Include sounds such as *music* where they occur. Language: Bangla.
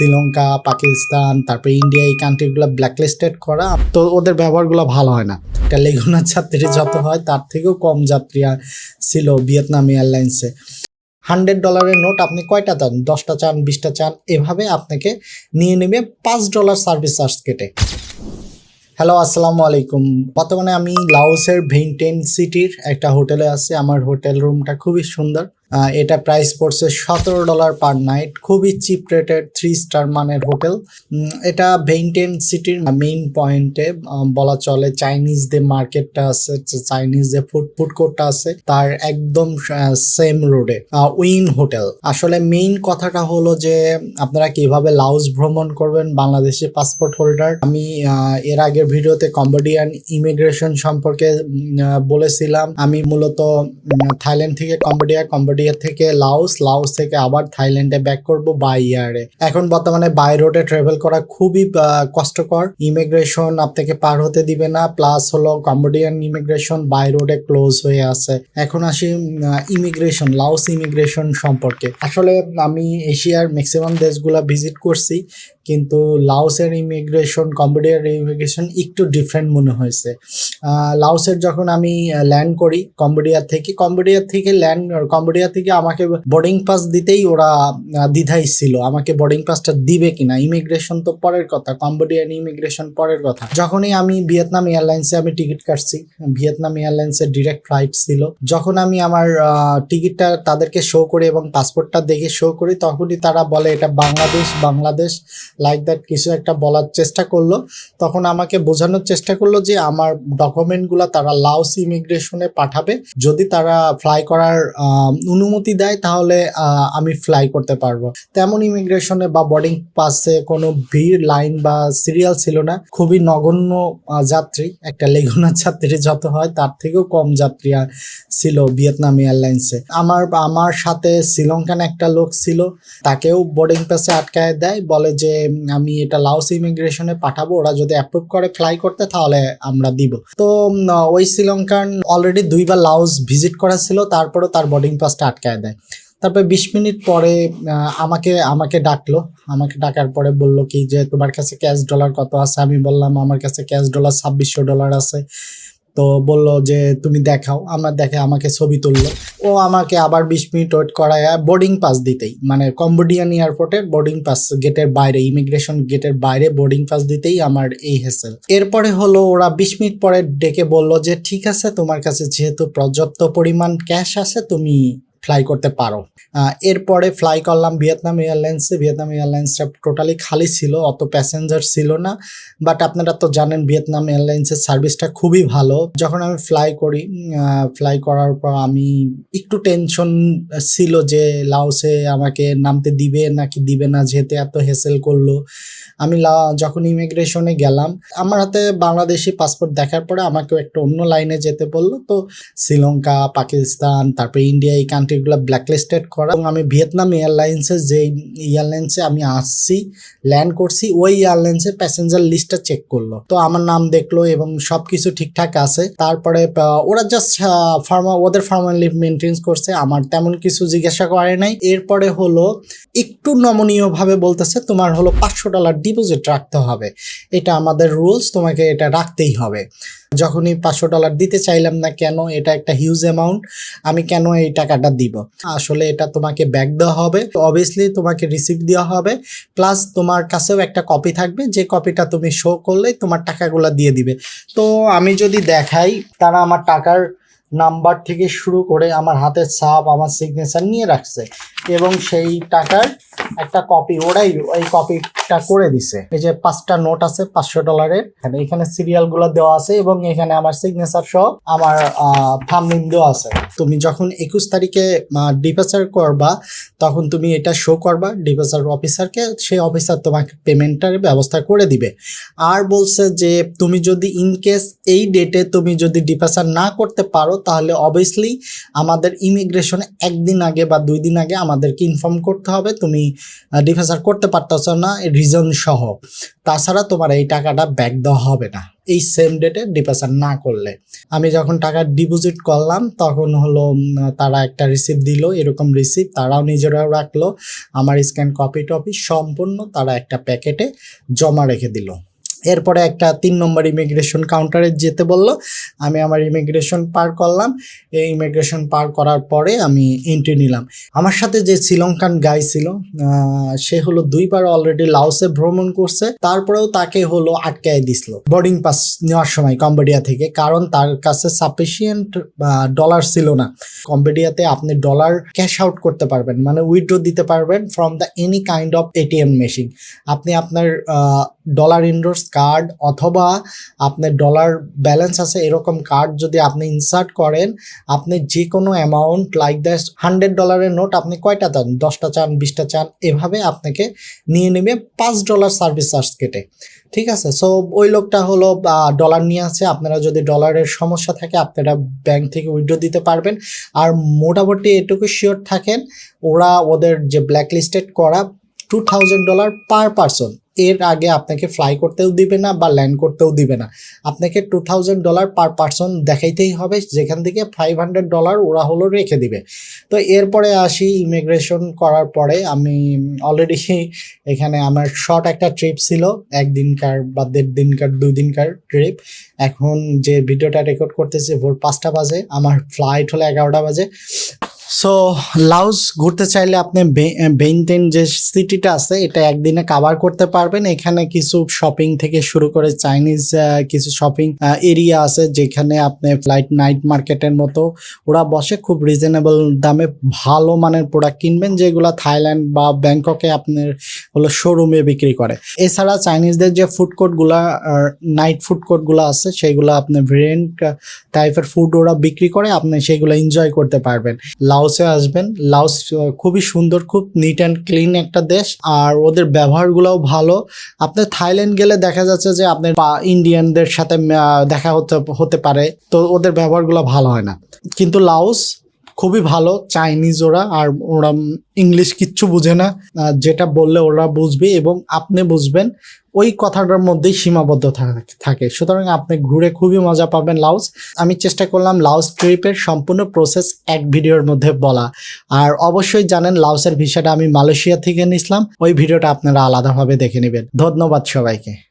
শ্রীলঙ্কা, পাকিস্তান, তারপরে ইন্ডিয়া এই কান্ট্রিগুলো ব্ল্যাকলিস্টেড করা। তো ওদের ব্যবহারগুলো ভালো হয় না। একটা লেগুনার যাত্রী যত হয়, তার থেকেও কম যাত্রী ছিল ভিয়েতনাম এয়ারলাইন্সে হান্ড্রেড ডলারের নোট আপনি কয়টা চান দশটা চান, বিশটা চান, এভাবে আপনাকে নিয়ে নেবে পাঁচ ডলার সার্ভিস চার্জ কেটে। হ্যালো আসসালামু আলাইকুম। বর্তমানে আমি লাওসের ভেইনটেন সিটির একটা হোটেলে আছি। আমার হোটেল রুমটা খুবই সুন্দর। এটা প্রাইস পড়ছে সতেরো ডলার পার নাইট খুবই চিপ রেটেড থ্রি স্টার মানের হোটেল এটা ভেইনটেন সিটির মেইন পয়েন্টে বলা চলে। চাইনিজ যে মার্কেটটা আছে চাইনিজ যে ফুড ফুড কোর্টটা আছে, তার একদম সেম রোডে উইন হোটেল আসলে মেইন কথাটা হলো যে, আপনারা কীভাবে লাউস ভ্রমণ করবেন, বাংলাদেশি পাসপোর্ট হোল্ডার আমি এর আগের ভিডিওতে কম্বোডিয়ান ইমিগ্রেশন সম্পর্কে বলেছিলাম। আমি মূলত থাইল্যান্ড থেকে কম্বোডিয়া কম্বোডিয়া থেকে লাওস লাওস থেকে আবার থাইল্যান্ডে ব্যাক করব বাই ইয়ারে এখন বর্তমানে বাই রোডে ট্রাভেল করা খুবই কষ্টকর। ইমিগ্রেশন আপনাকে পার হতে দিবে না প্লাস হলো কম্বোডিয়ান ইমিগ্রেশন বাই রোডে ক্লোজ হয়ে আছে। এখন আসি ইমিগ্রেশন লাওস ইমিগ্রেশন সম্পর্কে। আসলে আমি এশিয়ার ম্যাক্সিমাম দেশগুলা ভিজিট করছি কিন্তু লাওসের ইমিগ্রেশন কম্বোডিয়ার ইমিগ্রেশন একটু ডিফারেন্ট মনে হয়েছে। আহ, লাওসের যখন আমি ল্যান্ড করি কম্বোডিয়া থেকে কম্বোডিয়া থেকে ল্যান্ড কম্বোডিয়া থেকে আমাকে বোর্ডিং পাস দিতেই ওরা আহ, দ্বিধায় ছিল আমাকে বোর্ডিং পাসটা দিবে কিনা। ইমিগ্রেশন তো পরের কথা কম্বোডিয়ান ইমিগ্রেশন পরের কথা। যখনই আমি ভিয়েতনাম এয়ারলাইন্সে আমি টিকিট কাটছি ভিয়েতনাম এয়ারলাইন্সের ডিরেক্ট ফ্লাইট ছিল যখন আমি আমার টিকিটটা তাদেরকে শো করি এবং পাসপোর্টটা দেখে শো করি তখনই তারা বলে এটা বাংলাদেশ বাংলাদেশ লাইক দ্যাট কিছু একটা বলার চেষ্টা করল। তখন আমাকে বোঝানোর চেষ্টা করল যে আমার ডকুমেন্টগুলো তারা লাওস ইমিগ্রেশনে পাঠাবে। যদি তারা ফ্লাই করার অনুমতি দেয়, তাহলে আমি ফ্লাই করতে পারব। তেমন ইমিগ্রেশনে বা বোর্ডিং পাসে কোনো ভিড় লাইন বা সিরিয়াল ছিল না। খুবই নগণ্য যাত্রী। একটা লেগুনার *laughs* যাত্রী যত হয়, তার থেকেও কম যাত্রী। ছিল ভিয়েতনাম এয়ারলাইন্সে। আমার আমার সাথে শ্রীলঙ্কান একটা লোক ছিল, তাকেও বোর্ডিং পাসে আটকায় দেয়, বলে যে আমি এটা লাউস ইমিগ্রেশনে পাঠাবো, ওরা যদি অ্যাপ্রুভ করে ফ্লাই করতে, তাহলে আমরা দিব। তো ওই শ্রীলঙ্কান অলরেডি দুইবার লাওস ভিজিট করা ছিল, তারপরেও তার বোর্ডিং পাসটা আটকায় দেয়। তারপরে বিশ মিনিট পরে আমাকে আমাকে ডাকলো। আমাকে ডাকার পরে বলল কি যে, তোমার কাছে ক্যাশ ডলার কত আছে? আমি বললাম, আমার কাছে ক্যাশ ডলার ছাব্বিশশো ডলার আছে। তো বলল যে, তুমি দেখাও। আমার দেখে আমাকে ছবি তুললো। ও আমাকে আবার বিশ মিনিট ওয়েট করায় বোর্ডিং পাস দিতেই। মানে কম্বোডিয়ান এয়ারপোর্টে বোর্ডিং পাস গেটের বাইরে ইমিগ্রেশন গেটের বাইরে বোর্ডিং পাস দিতেই আমার এই হেসেল এরপরে হলো ওরা বিশ মিনিট পরে ডেকে বলল যে, ঠিক আছে, তোমার কাছে যেহেতু পর্যাপ্ত পরিমাণ ক্যাশ আছে, তুমি ফ্লাই করতে পারো। এরপরে ফ্লাই করলাম ভিয়েতনাম এয়ারলাইন্সে ভিয়েতনাম এয়ারলাইন্সটা টোটালি খালি ছিল, অত প্যাসেঞ্জার ছিল না। বাট আপনারা তো জানেন ভিয়েতনাম এয়ারলাইন্সের সার্ভিসটা খুবই ভালো। যখন আমি ফ্লাই করি ফ্লাই করার পর আমি একটু টেনশন ছিল যে লাউসে আমাকে নামতে দিবে নাকি দিবে না, যেহেতু এত হেসেল করল। আমি যখন ইমিগ্রেশনে গেলাম, আমার হাতে বাংলাদেশি পাসপোর্ট দেখার পরে আমাকেও একটা অন্য লাইনে যেতে বলল। তো শ্রীলঙ্কা পাকিস্তান তারপরে ইন্ডিয়া এই কান্ট্রিগুলো ব্ল্যাকলিস্টেড করা। এবং আমি ভিয়েতনাম এয়ারলাইন্সে যে এয়ারলাইন্সে আমি আসছি ল্যান্ড করছি, ওই এয়ারলাইন্সের প্যাসেঞ্জার লিস্টটা চেক করল। তো আমার নাম দেখল এবং সব কিছু ঠিকঠাক আছে। তারপরে ওরা জাস্ট ফার্মা ওদের ফর্মালি মেনটেন্স করছে। আমার তেমন কিছু জিজ্ঞাসা করে নাই। এরপরে হলো, একটু নমনীয়ভাবে বলতেছে, তোমার হলো পাঁচশো ডলার ডিপোজিট রাখতে হবে। এটা আমাদের রুলস তোমাকে এটা রাখতেই হবে। যখনই পাঁচশো ডলার দিতে চাইলাম না কেন, এটা একটা হিউজ অ্যামাউন্ট আমি কেন এই টাকাটা দিব? আসলে এটা তোমাকে ব্যাক দেওয়া হবে অবভিয়াসলি তোমাকে রিসিপ্ট দেওয়া হবে প্লাস তোমার কাছেও একটা কপি থাকবে, যে কপিটা তুমি শো করলে তোমার টাকাগুলো দিয়ে দিবে। তো আমি যদি দেখাই, তারা আমার টাকার নাম্বার থেকে শুরু করে আমার হাতের ছাপ, আমার সিগনেচার নিয়ে রাখছে এবং সেই টাকার একটা কপি ওরাই ওই কপিটা করে দিছে। এই যে পাঁচটা নোট আছে, পাঁচশো ডলারের এখানে এখানে সিরিয়ালগুলো দেওয়া আছে এবং এখানে আমার সিগনেচার সহ আমার থামনিম দেওয়া আছে। তুমি যখন একুশ তারিখে ডিপাচার করবা, তখন তুমি এটা শো করবা ডিপাচার অফিসারকে সেই অফিসার তোমাকে পেমেন্টের ব্যবস্থা করে দিবে। আর বলছে যে, তুমি যদি ইন কেস এই ডেটে তুমি যদি ডিপাচার না করতে পারো তাহলে অবভিয়াসলি আমাদের ইমিগ্রেশনে একদিন আগে বা দুই দিন আগে আমাদেরকে ইনফর্ম করতে হবে। তুমি ডিফেসার করতে পারতেছ না রিজন সহ। তাছাড়া তোমার এই টাকাটা ব্যাক দেওয়া হবে না। এই সেম ডেটে ডিপোজিট না করলে। আমি যখন টাকা ডিপোজিট করলাম, তখন হলো তারা একটা রিসিপ্ট দিল, এরকম রিসিপ্ট তারাও নিজেরাও রাখল। আমার স্ক্যান কপি টপি সম্পূর্ণ তারা একটা প্যাকেটে জমা রেখে দিল। এরপরে একটা তিন নম্বর ইমিগ্রেশন কাউন্টারে যেতে বলল। আমি আমার ইমিগ্রেশন পার করলাম। এই ইমিগ্রেশন পার করার পরে আমি এন্ট্রি নিলাম। আমার সাথে যে শ্রীলঙ্কান গাই ছিল সে হলো দুইবার অলরেডি লাউসে ভ্রমণ করছে। তারপরেও তাকে হলো আটকায় দিছিল। বোর্ডিং পাস নেওয়ার সময় কম্বোডিয়া থেকে, কারণ তার কাছে সাফিসিয়েন্ট ডলার ছিল না। কম্বোডিয়াতে আপনি ডলার ক্যাশ আউট করতে পারবেন মানে উইথড্র দিতে পারবেন from the any kind of ATM machine আপনি আপনার ডলার ইন্ডোর্স কার্ড অথবা আপনার ডলার ব্যালেন্স আছে এরকম কার্ড যদি আপনি ইনসার্ট করেন, আপনি যে কোনো অ্যামাউন্ট লাইক দ্যাট হান্ড্রেড ডলারের নোট আপনি কয়টা চান? দশটা চান, বিশটা চান, এভাবে আপনাকে নিয়ে নেবে পাঁচ ডলার সার্ভিস চার্জ কেটে। ঠিক আছে? সো ওই লোকটা হলো ডলার নিয়ে আছে, আপনারা যদি ডলারের সমস্যা থাকে, আপনারা ব্যাংক থেকে উইথড্র দিতে পারবেন। আর মোটামুটি এটুকু শিওর থাকেন, ওরা ওদের যে ব্ল্যাক লিস্টেড করা two thousand dollar per person এর আগে আপনাকে ফ্লাই করতেও দিবে না বা ল্যান্ড করতেও দিবে না। আপনাকে two thousand dollar per person দেখাইতেই হবে, যেখান থেকে ফাইভ হান্ড্রেড ডলার ওরা হলো রেখে দিবে। তো এরপরে আসি ইমিগ্রেশন করার পরে, আমি অলরেডি এখানে আমার শর্ট একটা ট্রিপ ছিল, একদিনকার বা দেড় দিনকার দুই দিনকার ট্রিপ এখন যে ভিডিওটা রেকর্ড করতেছি, ভোর পাঁচটা বাজে, আমার ফ্লাইট হলো এগারোটা বাজে। সো লাউস ঘুরতে চাইলে আপনি বেইনটেন যে সিটিটা আছে, এটা একদিনে কাভার করতে পারবেন। এখানে কিছু শপিং থেকে শুরু করে চাইনিজ কিছু শপিং এরিয়া আছে, যেখানে আপনি ফ্লাইট নাইট মার্কেটের মতো, ওরা বসে খুব রিজনেবল দামে ভালো মানের প্রোডাক্ট কিনবেন, যেগুলো থাইল্যান্ড বা ব্যাংককে আপনার হলো শোরুমে বিক্রি করে। এছাড়া চাইনিজদের যে ফুড কোর্টগুলো নাইট ফুড কোর্টগুলো আছে, সেগুলো আপনি ভেরিয়েন্ট টাইপের ফুড ওরা বিক্রি করে, আপনি সেগুলো এনজয় করতে পারবেন। লাওসে আসবেন। লাউস খুবই সুন্দর, খুব নিট অ্যান্ড ক্লিন একটা দেশ। আর ওদের ব্যবহারগুলোও ভালো। আপনার থাইল্যান্ড গেলে দেখা যাচ্ছে যে আপনার ইন্ডিয়ানদের সাথে দেখা হতে হতে পারে। তো ওদের ব্যবহারগুলো ভালো হয় না। কিন্তু লাওস খুবই ভালো চাইনিজ ওরা, আর ওরা ইংলিশ কিচ্ছু বুঝে না। যেটা বললে ওরা বুঝবে এবং আপনি বুঝবেন, ওই কথাটার মধ্যেই সীমাবদ্ধ থাকে। সুতরাং আপনি ঘুরে খুবই মজা পাবেন লাউস। আমি চেষ্টা করলাম লাউস ট্রিপের সম্পূর্ণ প্রসেস এক ভিডিওর মধ্যে বলা। আর অবশ্যই জানেন লাউসের ভিসাটা আমি মালয়েশিয়া থেকে নিছিলাম, ওই ভিডিওটা আপনারা আলাদাভাবে দেখে নেবেন। ধন্যবাদ সবাইকে।